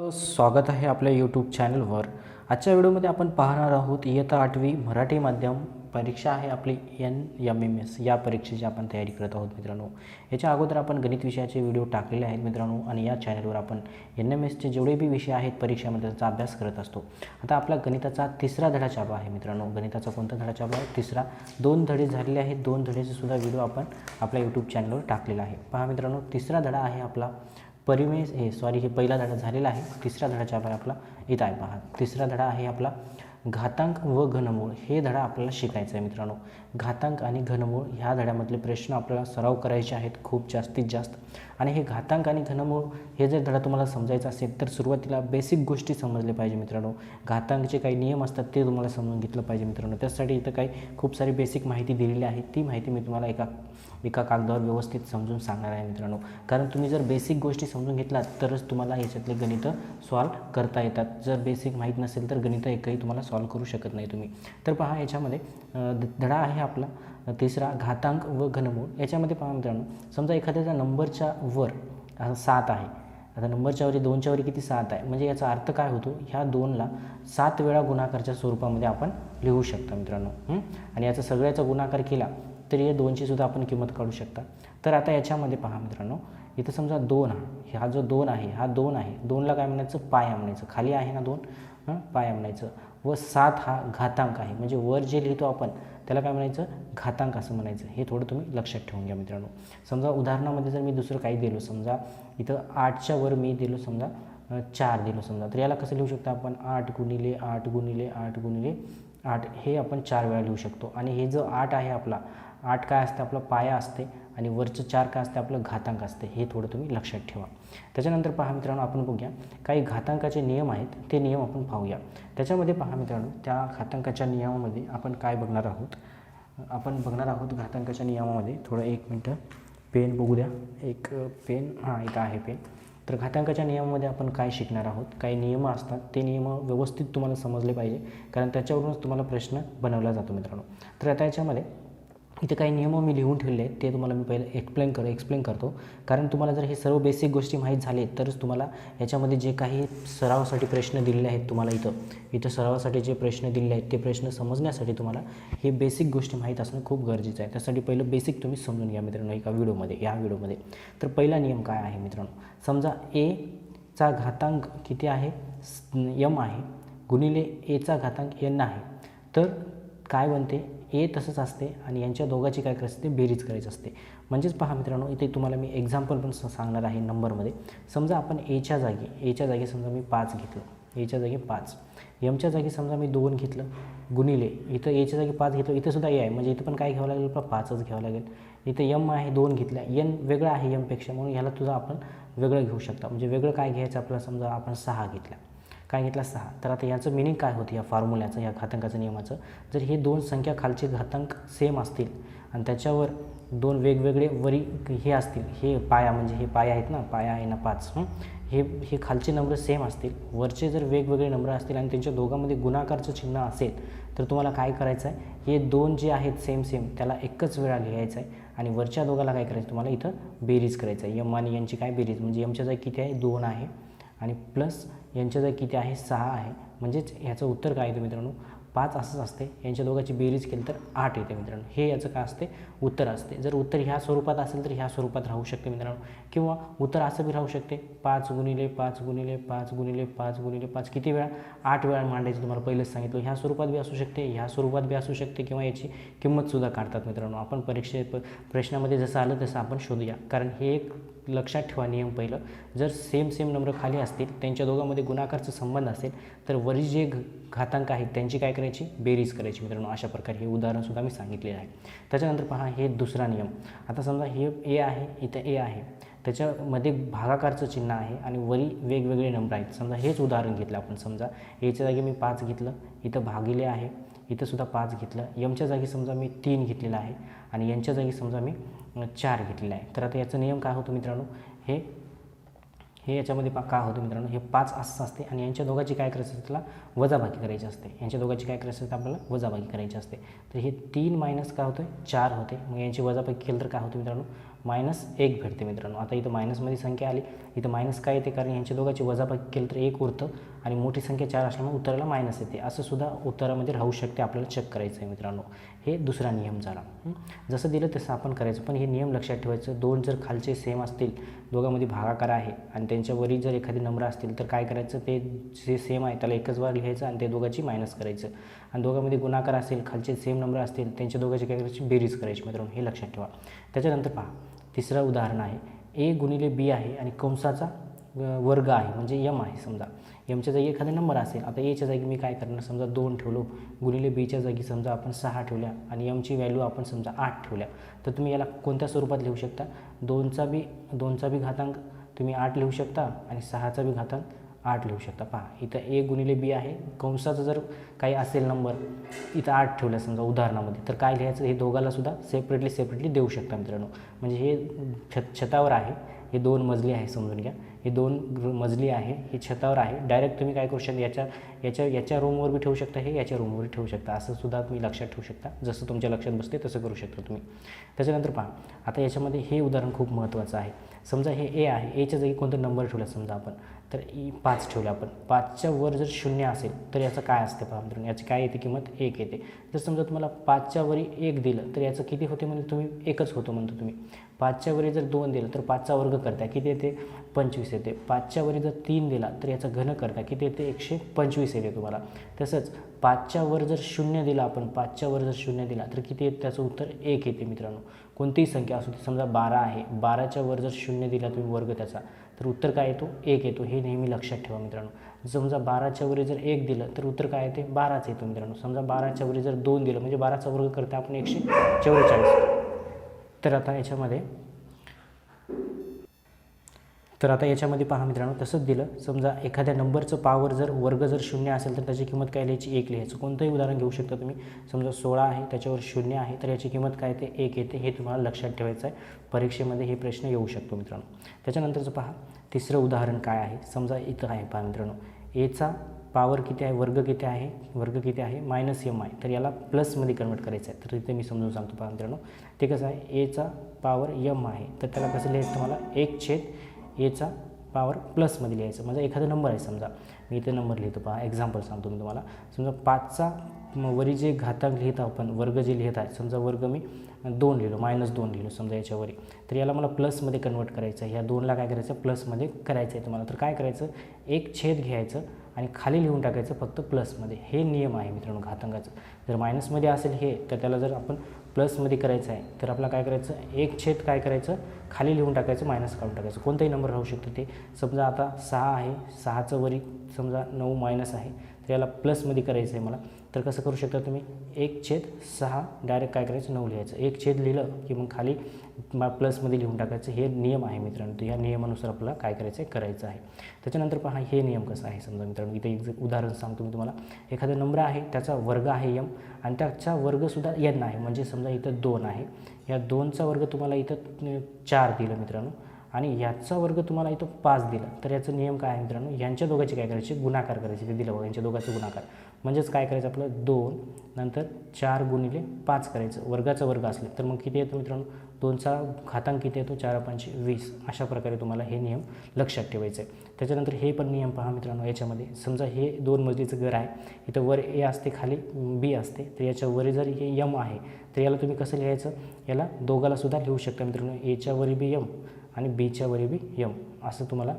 स्वागत आहे आपल्या यूट्यूब चॅनलवर आजच्या व्हिडिओमध्ये आपण पाहणार आहोत इयत्ता आठवी मराठी माध्यम परीक्षा आहे आपली एन एम एम एस या परीक्षेची आपण तयारी करत आहोत मित्रांनो. याच्या अगोदर आपण गणित विषयाचे व्हिडिओ टाकलेले आहेत मित्रांनो आणि या चॅनलवर आपण एन एम एसचे जेवढे बी विषय आहेत परीक्षेमध्ये त्याचा अभ्यास करत असतो. आता आपला गणिताचा तिसरा धडा छापा आहे मित्रांनो. गणिताचा कोणता धडा छापा आहे? तिसरा. दोन धडे झालेले आहेत. दोन धडेचे सुद्धा व्हिडिओ आपण आपल्या यूट्यूब चॅनलवर टाकलेला आहे. पहा मित्रांनो तिसरा धडा आहे आपला परिमेय हे सॉरी हे पहिला धडा झालेला आहे. तिसरा धडाच्या आपण आपला इथं आहे पहा. तिसरा धडा आहे आपला घातांक व घनमूळ. हे धडा आपल्याला शिकायचं आहे मित्रांनो. घातांक आणि घनमूळ ह्या धड्यामधले प्रश्न आपल्याला सराव करायचे आहेत खूप जास्तीत जास्त. आणि हे घातांक आणि घनमूळ हे जर धडा तुम्हाला समजायचा असेल तर सुरुवातीला बेसिक गोष्टी समजले पाहिजे मित्रांनो. घातांकचे काही नियम असतात ते तुम्हाला समजून घेतलं पाहिजे मित्रांनो. त्यासाठी इथं काही खूप सारी बेसिक माहिती दिलेली आहे. ती माहिती मी तुम्हाला एका एका कागदावर व्यवस्थित समजून सांगणार आहे मित्रांनो. कारण तुम्ही जर बेसिक गोष्टी समजून घेतलात तरच तुम्हाला याच्यातले गणितं सॉल्व करता येतात. जर बेसिक माहीत नसेल तर गणितं एकही तुम्हाला सॉल्व करू शकत नाही तुम्ही. तर पहा याच्यामध्ये धडा आहे आपला. तिसरा घातांक व घनमूळ. याच्यामध्ये पहा मित्रांनो समजा एखाद्याच्या नंबरच्या वर सात आहे. आता नंबरच्यावरी दोनच्यावरी किती सात आहे? म्हणजे याचा अर्थ काय होतो? ह्या दोनला सात वेळा गुणाकारच्या स्वरूपामध्ये आपण लिहू शकतो मित्रांनो. आणि याचा सगळ्याचा गुणाकार केला तर या दोनची सुद्धा आपण किंमत काढू शकता. तर आता याच्यामध्ये पहा मित्रांनो इथं समजा दोन हा हा जो दोन आहे हा दोन आहे. दोनला काय म्हणायचं? पाय म्हणायचं. खाली आहे ना दोन? हां पाय म्हणायचं. व सात हा घातांक आहे. म्हणजे वर जे लिहितो आपण त्याला काय म्हणायचं? घातांक असं म्हणायचं. हे थोडं तुम्ही लक्षात ठेवून घ्या मित्रांनो. समजा उदाहरणामध्ये जर मी दुसरं काही दिलो समजा इथं आठच्या वर मी दिलो समजा चार दिलो समजा. तर याला कसं लिहू शकतो आपण? आठ गुणिले आठ गुणिले आठ गुणिले आठ. हे आपण चार वेळा लिहू शकतो. आणि हे जो आठ आहे आपला आठ काय असते आपलं पाया असते आणि वरचं चार काय असते आपलं घातांक असते हे थोडं तुम्ही लक्षात ठेवा. त्याच्यानंतर पहा मित्रांनो आपण बघूया. काही घातांकाचे नियम आहेत ते नियम आपण पाहूया. त्याच्यामध्ये पहा मित्रांनो त्या घातांकाच्या नियमामध्ये आपण काय बघणार आहोत? आपण बघणार आहोत घातांकाच्या नियमामध्ये थोडं एक मिनटं पेन बघू द्या. एक पेन हां इथं आहे पेन. तर घातांकाच्या नियमामध्ये आपण काय शिकणार आहोत? काही नियम असतात ते नियम व्यवस्थित तुम्हाला समजले पाहिजे कारण त्याच्यावरूनच तुम्हाला प्रश्न बनवला जातो मित्रांनो. तर आता याच्यामध्ये इथे काही नियम मी लिहून ठेवले आहेत ते तुम्हाला मी पहिले एक्सप्लेन कर एक्सप्लेन करतो. कारण तुम्हाला जर हे सर्व बेसिक गोष्टी माहीत झाले तरच तुम्हाला याच्यामध्ये जे काही सरावासाठी प्रश्न दिलेले आहेत तुम्हाला इथं इथं सरावासाठी जे प्रश्न दिलेले आहेत ते प्रश्न समजण्यासाठी तुम्हाला हे बेसिक गोष्टी माहीत असणं खूप गरजेचं आहे. त्यासाठी पहिलं बेसिक तुम्ही समजून घ्या मित्रांनो एका व्हिडिओमध्ये या व्हिडिओमध्ये. तर पहिला नियम काय आहे मित्रांनो? समजा ए चा घातांक किती आहे? यम आहे. गुणिले एचा घातांक एन आहे. तर काय बनते? ए तसंच असते आणि यांच्या दोघाची काय करायचं असते बेरीज करायची असते. म्हणजेच पहा मित्रांनो इथे तुम्हाला मी एक्झाम्पल पण सांगणार आहे नंबरमध्ये समजा आपण एच्या जागी एच्या जागी समजा मी पाच घेतलं. एच्या जागी पाच. यमच्या जागी समजा मी दोन घेतलं. गुणिले इथं एच्या जागी पाच घेतलं इथं सुद्धा ए आहे. म्हणजे इथं पण काय घ्यावं लागेल? आपलं पाचच घ्यावं लागेल. इथं यम आहे दोन घेतल्या. यन वेगळं आहे यमपेक्षा म्हणून ह्याला तुझं आपण वेगळं घेऊ शकता. म्हणजे वेगळं काय घ्यायचं आपल्याला? समजा आपण सहा घेतला काय घेतला? सहा. तर आता याचं मिनिंग काय होतं? या फॉर्म्युल्याचं या घातांकाचं नियमाचं? जर हे दोन संख्या खालचे घातांक सेम असतील आणि त्याच्यावर दोन वेगवेगळे वरी हे असतील हे पाया म्हणजे हे पाया आहेत ना पाया आहे ना पाच हे? हे खालचे नंबर सेम असतील. वरचे जर वेगवेगळे नंबर असतील आणि त्यांच्या दोघांमध्ये गुणाकारचं चिन्ह असेल तर तुम्हाला काय करायचं आहे? हे दोन जे आहेत सेम सेम त्याला एकच वेळा घ्यायचं आहे आणि वरच्या दोघाला काय करायचं? तुम्हाला इथं बेरीज करायचं आहे. यम आणि यांची काय बेरीज? म्हणजे यमच्या जागी किती आहे? दोन आहे. आणि प्लस यांच्या जर किती आहे? सहा आहे. म्हणजेच ह्याचं उत्तर काय येतं मित्रांनो? पाच असंच असते. यांच्या दोघांची बेरीज केली तर आठ येते मित्रांनो. हे याचं काय असते? उत्तर असते. जर उत्तर ह्या स्वरूपात असेल तर ह्या स्वरूपात राहू शकते मित्रांनो. किंवा उत्तर असं बी राहू शकते. पाच गुणिले पाच गुणिले पाच गुणिले पाच गुणिले पाच. किती वेळा? आठ वेळा मांडायचं तुम्हाला पहिलेच सांगितलं. ह्या स्वरूपात बी असू शकते. ह्या स्वरूपात बी असू शकते किंवा याची किंमतसुद्धा काढतात मित्रांनो. आपण परीक्षे प्रश्नामध्ये जसं आलं तसं आपण शोधूया. कारण हे एक लक्षात ठेवा नियम पहिलं. जर सेम सेम नंबर खाली असतील त्यांच्या दोघांमध्ये गुणाकारचा संबंध असेल तर वरील जे घ- घातांक आहेत त्यांची काय करायची? बेरीज करायची मित्रांनो. अशा प्रकारे हे उदाहरणसुद्धा मी सांगितलेलं आहे. त्याच्यानंतर पहा हे दुसरा नियम. आता समजा हे ए आहे इथं ए आहे. त्याच्यामध्ये भागाकारचं चिन्ह आहे आणि वरी वेगवेगळे नंबर आहेत. समजा हेच उदाहरण घेतलं आपण. समजा एच्या जागी मी पाच घेतलं. इथं भागिले आहे. इथंसुद्धा पाच घेतलं. यमच्या जागी समजा मी तीन घेतलेलं आहे आणि यांच्या जागी समजा मी चार घेतलेलं आहे. तर आता याचा नियम काय होतो मित्रांनो? हे हे याच्यामध्ये पा का होतं मित्रांनो? हे पाच असं असते आणि यांच्या दोघांची काय करायचं असते? त्याला वजाबाकी करायची असते. यांच्या दोघांची काय करायचं असते? आपल्याला वजाबाकी करायची असते. तर हे तीन मायनस काय होतं चार होते. मग यांची वजाबाकी केलं तर काय होतं मित्रांनो? मायनस एक भेटते मित्रांनो. आता इथं मायनसमध्ये संख्या आली. इथं मायनस काय येते? कारण यांच्या दोघांची वजाबाकी केली तर एक उरतं. आणि मोठी संख्या चार असल्यामुळे उत्तराला मायनस येते. असं सुद्धा उत्तरामध्ये राहू शकते. आपल्याला चेक करायचं आहे मित्रांनो. हे दुसरा नियम झाला. जसं दिलं तसं आपण करायचं. पण हे नियम लक्षात ठेवायचं. दोन जर खालचे सेम असतील दोघांमध्ये भागाकार आहे आणि त्यांच्यावरील जर एखादी नंबर असतील तर काय करायचं? ते जे सेम आहे त्याला एकच वार लिहायचं आणि ते दोघांची मायनस करायचं. आणि दोघांमध्ये गुणाकार असेल खालचे सेम नंबर असतील त्यांच्या दोघांची काय करायची? बेरीज करायची मित्रांनो. हे लक्षात ठेवा. त्याच्यानंतर पहा. तिसरं उदाहरण आहे. ए गुणिले बी आहे आणि कंसाचा वर्ग आहे. म्हणजे यम आहे समजा. यमच्या जागी एखादा नंबर असेल आता एच्या जागी मी काय करणार? समजा दोन ठेवलो गुणिले बीच्या जागी समजा आपण सहा ठेवल्या आणि यमची व्हॅल्यू आपण समजा आठ ठेवल्या. तर तुम्ही याला कोणत्या स्वरूपात लिहू शकता? दोनचा बी दोनचा बी घातांक तुम्ही आठ लिहू शकता आणि सहाचा बी घातांक आठ लिहू शकता. पहा इथं ए गुणिले बी आहे. कंसाचं जर काही असेल नंबर इथं आठ ठेवला समजा उदाहरणामध्ये तर काय लिहायचं? हे दोघाला सुद्धा सेपरेटली सेपरेटली देऊ शकता मित्रांनो. म्हणजे हे छत छतावर आहे. हे दोन मजली आहे समजून घ्या. हे दोन मजली आहे हे छतावर आहे. डायरेक्ट तुम्ही काय करू शकता याच्या याच्या याच्या रूमवर बी ठेवू शकता हे याच्या रूमवर ठेवू शकता. असं सुद्धा तुम्ही लक्षात ठेवू शकता. जसं तुमच्या लक्षात बसते तसं करू शकता तुम्ही. त्याच्यानंतर पहा आता याच्यामध्ये हे उदाहरण खूप महत्त्वाचं आहे. समजा हे ए आहे. एच्या जागी कोणता नंबर ठेवला समजा आपण. तर ई पाच ठेवले आपण. पाचच्या वर जर शून्य असेल तर याचं काय असते पहा मित्रांनो? याची काय येते किंमत? एक येते. जर समजा तुम्हाला पाचच्या वरी एक दिलं तर याचं किती होते? म्हणजे तुम्ही एकच होतो म्हणतो तुम्ही. पाचच्या वरी जर दोन दिलं तर पाचचा वर्ग करता किती येते? पंचवीस येते. पाचच्या वरी जर तीन दिला तर याचा घन करता किती येते? एकशे पंचवीस येते तुम्हाला. तसंच पाचच्या वर जर शून्य दिला आपण पाचच्या वर जर शून्य दिला तर किती येते? त्याचं उत्तर एक येते मित्रांनो. कोणतीही संख्या असू ती समजा बारा आहे. बाराच्या वर जर शून्य दिला तुम्ही वर्ग त्याचा तर उत्तर काय येतो? एक येतो. हे नेहमी लक्षात ठेवा मित्रांनो. समजा बाराच्या वरी जर एक दिलं तर उत्तर काय येते? बाराच येतो मित्रांनो. समजा बाराच्या वरी जर दोन दिलं म्हणजे बाराचा वर्ग करता आपण एकशे चव्वेचाळीस. तर आता याच्यामध्ये तर आता याच्यामध्ये पहा मित्रांनो तसंच दिलं. समजा एखाद्या नंबरचं पावर जर वर्ग जर शून्य असेल तर त्याची किंमत काय लिहायची? एक लिहायचं. कोणतंही उदाहरण घेऊ शकता तुम्ही. समजा सोळा आहे त्याच्यावर शून्य आहे तर याची किंमत काय ते? एक येते. हे तुम्हाला लक्षात ठेवायचं आहे. परीक्षेमध्ये हे प्रश्न येऊ शकतो मित्रांनो. त्याच्यानंतरचं पहा. तिसरं उदाहरण काय आहे? समजा इथं आहे पहा मित्रांनो. एचा पावर किती आहे? वर्ग किती आहे? वर्ग किती आहे? मायनस एम आहे. तर याला प्लसमध्ये कन्वर्ट करायचं आहे. तर इथे मी समजून सांगतो पहा मित्रांनो. ते कसं आहे? एचा पावर यम आहे. तर त्याला कसं लिहायचं तुम्हाला? एक छेद एचा पावर प्लसमध्ये लिहायचं. म्हणजे एखादा नंबर आहे समजा. मी इथे नंबर लिहितो पहा. एक्झाम्पल सांगतो मी तुम्हाला. समजा पाचचा मग वरी जे घातांक लिहित आपण वर्ग जे लिहित आहे समजा वर्ग मी दोन लिहिलो मायनस दोन लिहिलो समजा याच्यावरी. तर याला मला प्लसमध्ये कन्वर्ट करायचं आहे. ह्या दोनला काय करायचं? प्लसमध्ये करायचं आहे तुम्हाला. तर काय करायचं? एक छेद घ्यायचं आणि खाली लिहून टाकायचं फक्त प्लसमध्ये हे नियम आहे मित्रांनो घातांकाचं. जर मायनसमध्ये असेल हे तर त्याला जर आपण प्लसमध्ये करायचं आहे तर आपला काय करायचं? एक छेद काय करायचं? खाली लिहून टाकायचं मायनस काढून टाकायचं. कोणताही नंबर राहू शकतो ते. समजा आता सहा आहे सहाचं वरी समजा नऊ मायनस आहे. तर याला प्लसमध्ये करायचं आहे मला. तर कसं करू शकता तुम्ही? एक छेद सहा डायरेक्ट काय करायचं? नऊ लिहायचं. एक छेद लिहिलं की मग खाली मा प्लसमध्ये लिहून टाकायचं. हे नियम आहे मित्रांनो. तर ह्या नियमानुसार आपल्याला काय करायचं आहे करायचं आहे. त्याच्यानंतर पहा हे नियम कसं आहे समजा मित्रांनो. इथे एक उदाहरण सांगतो मी तुम्हाला. एखादा नंबर आहे त्याचा वर्ग आहे यम आणि त्याचा वर्गसुद्धा यन आहे. म्हणजे समजा इथं दोन आहे. या दोनचा वर्ग तुम्हाला इथं चार दिलं मित्रांनो. आणि याचा वर्ग तुम्हाला इथं पाच दिला. तर याचा नियम काय आहे मित्रांनो? यांच्या दोघांचे काय करायचे? गुणाकार करायचे. ते दिलं बघा. यांच्या दोघांचे गुणाकार. म्हणजेच काय करायचं आपलं? दोन नंतर चार गुणिले पाच करायचं. वर्गाचा वर्ग असले तर मग किती येतो मित्रांनो? दोनचा घातांक किती येतो? चार पाचशे वीस. अशा प्रकारे तुम्हाला हे नियम लक्षात ठेवायचे. आहे त्याच्यानंतर हे पण नियम पहा मित्रांनो याच्यामध्ये. समजा हे दोन मजलीचं घर आहे. इथं वर ए असते खाली बी असते. तर याच्यावर जर हे यम आहे तर याला तुम्ही कसं लिहायचं? याला दोघालासुद्धा लिहू शकता मित्रांनो. एच्या वरी बी यम आणि बीच्या वरी बी यम असं तुम्हाला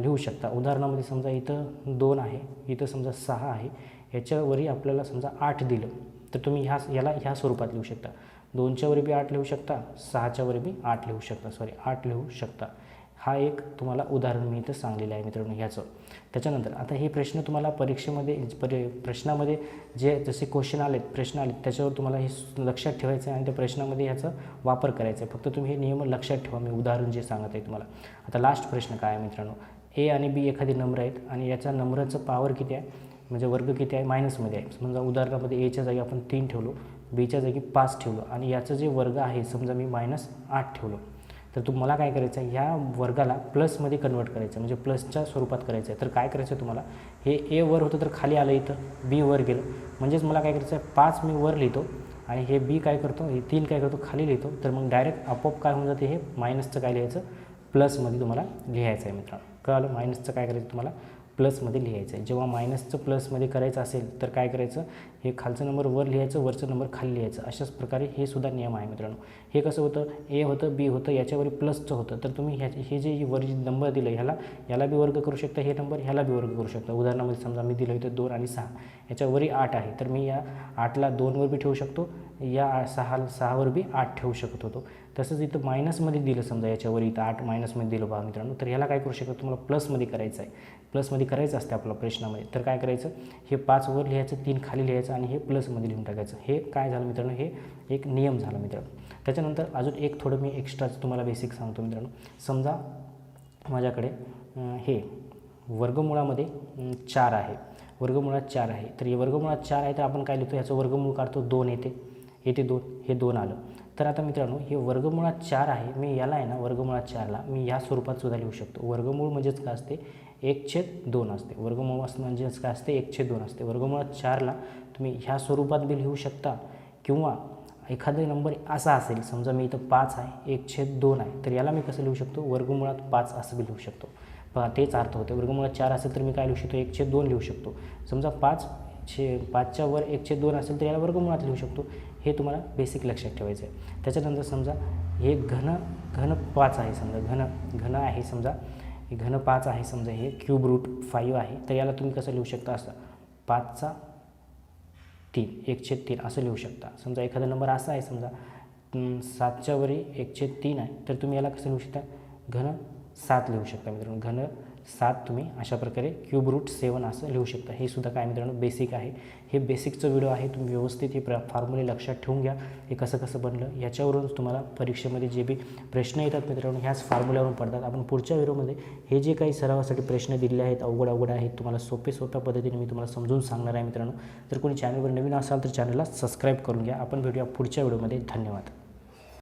लिहू शकता. उदाहरणामध्ये समजा इथं दोन आहे. इथं समजा सहा आहे. ह्याच्यावरी आपल्याला समजा आठ दिलं तर तुम्ही ह्या याला ह्या स्वरूपात लिहू शकता. दोनच्यावर बी आठ लिहू शकता सहाच्यावर बी आठ लिहू शकता सॉरी आठ लिहू शकता. हा एक तुम्हाला उदाहरण मी इथं सांगलेलं आहे मित्रांनो ह्याचं. त्याच्यानंतर आता हे प्रश्न तुम्हाला परीक्षेमध्ये परी प्रश्नामध्ये जे जसे क्वेश्चन आलेत प्रश्न आलेत त्याच्यावर तुम्हाला हे लक्षात ठेवायचं आहे आणि त्या प्रश्नामध्ये ह्याचा वापर करायचा आहे. फक्त तुम्ही हे नियम लक्षात ठेवा मी उदाहरण जे सांगत आहे तुम्हाला. आता लास्ट प्रश्न काय आहे मित्रांनो? ए आणि बी एखादी नंबर आहेत आणि याचा नंबरचं पावर किती आहे? म्हणजे वर्ग किती आहे? मायनसमध्ये आहे. समजा उदाहरणामध्ये एच्या जागी आपण तीन ठेवलो बीच्या जागी पाच ठेवलो आणि याचं जे वर्ग आहे समजा मी मायनस आठ ठेवलो. तर तुम्हाला काय करायचं आहे? ह्या वर्गाला प्लसमध्ये कन्वर्ट करायचं म्हणजे प्लसच्या स्वरूपात करायचं आहे. तर काय करायचं आहे तुम्हाला? हे ए वर होतं तर खाली आलं इथं बी वर गेलं. म्हणजेच मला काय करायचं आहे? पाच मी वर लिहितो आणि हे बी काय करतो? हे तीन काय करतो? खाली लिहितो. तर मग डायरेक्ट आपोआप काय होऊन जाते? हे मायनसचं काय लिहायचं? प्लसमध्ये तुम्हाला लिहायचं आहे मित्रांनो. कळलं? मायनसचं काय करायचं तुम्हाला? प्लसमध्ये लिहायचं आहे. जेव्हा मायनसचं प्लसमध्ये करायचं असेल तर काय करायचं? हे खालचं नंबर वर लिहायचं वरचं नंबर खाली लिहायचं. अशाच प्रकारे हे सुद्धा नियम आहे मित्रांनो. हे कसं होतं? ए होतं बी होतं याच्यावर प्लसचं होतं. तर तुम्ही ह्या हे जे वर जे नंबर दिलं ह्याला याला बी वर्ग करू शकता. हे नंबर ह्याला बी वर्ग करू शकता. उदाहरणामध्ये समजा मी दिलं होतं दोन आणि सहा. याच्यावरही आठ आहे. तर मी या आठला दोनवर बी ठेवू शकतो. या सहा सहावर बी आठ ठेवू शकत होतो. तसंच इथं मायनसमध्ये दिलं समजा याच्यावर इथं आठ मायनसमध्ये दिलं बघा मित्रांनो. तर ह्याला काय करू शकतो? तुम्हाला प्लसमध्ये करायचं आहे. प्लसमध्ये करायचं असते आपल्या प्रश्नामध्ये. तर काय करायचं? हे पाच वर लिहायचं तीन खाली लिहायचं आणि हे प्लसमध्ये लिहून टाकायचं. हे काय झालं मित्रांनो? हे एक नियम झाला मित्रांनो. त्याच्यानंतर अजून एक थोडं मी एक्स्ट्राचं तुम्हाला बेसिक सांगतो मित्रांनो. समजा माझ्याकडे हे वर्गमुळामध्ये चार आहे. वर्गमुळात चार आहे. तर हे वर्गमुळात चार आहे तर आपण काय लिहितो? ह्याचं वर्गमूळ काढतो. दोन येते. येते दोन. हे दोन आलं. तर आता मित्रांनो हे वर्गमुळात चार आहे. मी याला आहे ना वर्गमुळात चारला मी या स्वरूपात सुद्धा लिहू शकतो. वर्गमूळ म्हणजेच काय असते? एक छेद दोन असते. वर्गमूळ म्हणजेच काय असते? एक छेद दोन असते. वर्गमुळात चारला तुम्ही ह्या स्वरूपात बी लिहू शकता किंवा एखादा नंबर असा असेल समजा मी इथं पाच आहे एक छेद दोन आहे तर याला मी कसं लिहू शकतो? वर्गमुळात पाच असं बी लिहू शकतो. पहा तेच अर्थ होते. वर्गमुळात चार असेल तर मी काय लिहू शकतो? एक छेद दोन लिहू शकतो. समजा पाच छे पाचच्या वर एक छेद दोन असेल तर याला वर्गमुळात लिहू शकतो. हे तुम्हाला बेसिक लक्षात ठेवायचं आहे त्याच्यानंतर समजा हे घन घन पाच आहे समजा. घन घन आहे समजा. घन पाच आहे समजा हे क्यूब रूट फाईव्ह आहे. तर याला तुम्ही कसं लिहू शकता असं? पाचचा तीन एक छेद तीन असं लिहू शकता. समजा एखादा नंबर असा आहे समजा सातच्या वरी एक छेद तीन आहे तर तुम्ही याला कसं लिहू शकता? घन सात लिहू शकता मित्रांनो. घन सात तुम्ही अशा प्रकारे क्यूब रूट सेवन असं लिहू शकता. हे सुद्धा काय मित्रांनो बेसिक आहे. हे बेसिकचं व्हिडिओ आहे. तुम्ही व्यवस्थित हे प्र फॉर्म्युले लक्षात ठेवून घ्या. हे कसं कसं बनलं याच्यावरून तुम्हाला परीक्षेमध्ये जे बी प्रश्न येतात मित्रांनो ह्याच फॉर्म्युल्यावरून पडतात. आपण पुढच्या व्हिडिओमध्ये हे जे काही सरावासाठी प्रश्न दिलेले आहेत अवघड अवघड आहेत तुम्हाला सोपे सोप्या पद्धतीने मी तुम्हाला समजून सांगणार आहे मित्रांनो. जर कोणी चॅनलवर नवीन असाल तर चॅनलला सबस्क्राईब करून घ्या. आपण भेटूया पुढच्या व्हिडिओमध्ये धन्यवाद.